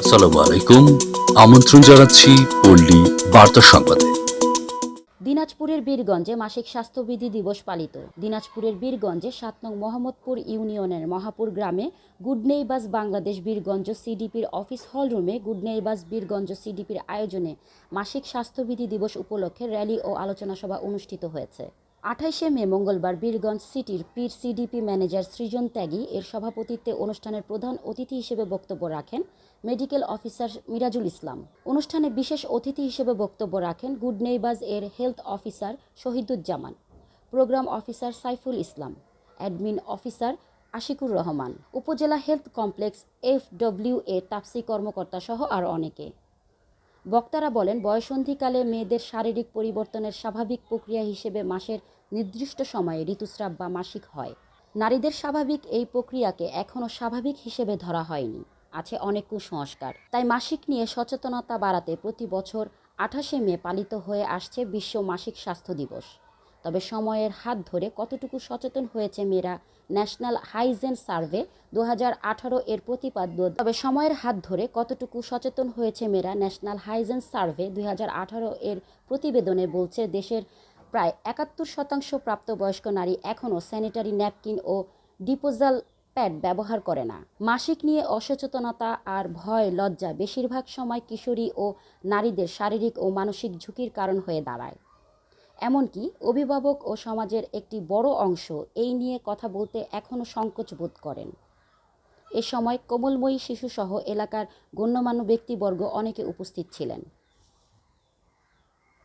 আসসালামু আলাইকুম আমন্ত্রণ জানাচ্ছি পল্লী বার্তা সংবাদে। দিনাজপুরের বীরগঞ্জে মাসিক স্বাস্থ্যবিধি দিবস পালিত। দিনাজপুরের বীরগঞ্জে সাত নং মোহাম্মদপুর ইউনিয়নের মহাপুর গ্রামে গুড নেইবাস বাংলাদেশ বীরগঞ্জ সিডিপির অফিস হল রুমে গুড নেইবাস বীরগঞ্জ সিডিপির আয়োজনে মাসিক স্বাস্থ্যবিধি দিবস উপলক্ষে র্যালি ও আলোচনা সভা অনুষ্ঠিত হয়েছে। আঠাইশে মে মঙ্গলবার বীরগঞ্জ সিটির পীর সিডিপি ম্যানেজার সৃজন ত্যাগী এর সভাপতিত্বে অনুষ্ঠানের প্রধান অতিথি হিসেবে বক্তব্য রাখেন মেডিকেল অফিসার মিরাজুল ইসলাম। অনুষ্ঠানে বিশেষ অতিথি হিসেবে বক্তব্য রাখেন গুড নেইবাজ এর health officer Shahiduzzaman, program officer Saiful Islam, admin officer Ashikur Rahman, upazila health complex F W A Tapashi কর্মকর্তা সহ আরও অনেকে। বক্তারা বলেন, বয়সন্ধিকালে মেয়েদের শারীরিক পরিবর্তনের স্বাভাবিক প্রক্রিয়া হিসেবে মাসের নির্দিষ্ট সময়ে ঋতুস্রাব বা মাসিক হয়। নারীদের স্বাভাবিক এই প্রক্রিয়াকে এখনও স্বাভাবিক হিসেবে ধরা হয়নি। আছে অনেক কুসংস্কার। তাই মাসিক নিয়ে সচেতনতা বাড়াতে প্রতি বছর আঠাশে মে পালিত হয়ে আসছে বিশ্ব মাসিক স্বাস্থ্য দিবস। তবে সময়ের হাত ধরে কতটুকু সচেতন হয়েছে মেয়েরা ন্যাশনাল হাইজেন সার্ভে দু হাজার আঠারো এর প্রতিপাদ্য। তবে সময়ের হাত ধরে কতটুকু সচেতন হয়েছে মেয়েরা ন্যাশনাল হাইজেন সার্ভে দু হাজার আঠারো এর প্রতিবেদনে বলছে দেশের প্রায় একাত্তর শতাংশ প্রাপ্তবয়স্ক নারী এখনও স্যানিটারি ন্যাপকিন ও ডিপোজাল প্যাড ব্যবহার করে না। মাসিক নিয়ে অসচেতনতা আর ভয় লজ্জা বেশিরভাগ সময় কিশোরী ও নারীদের শারীরিক ও মানসিক ঝুঁকির কারণ হয়ে দাঁড়ায়। এমনকি অভিভাবক ও সমাজের একটি বড় অংশ এই নিয়ে কথা বলতে এখনও সংকোচ বোধ করেন। এ সময় কোমলময়ী শিশুসহ এলাকার গণ্যমান্য ব্যক্তিবর্গ অনেকে উপস্থিত ছিলেন।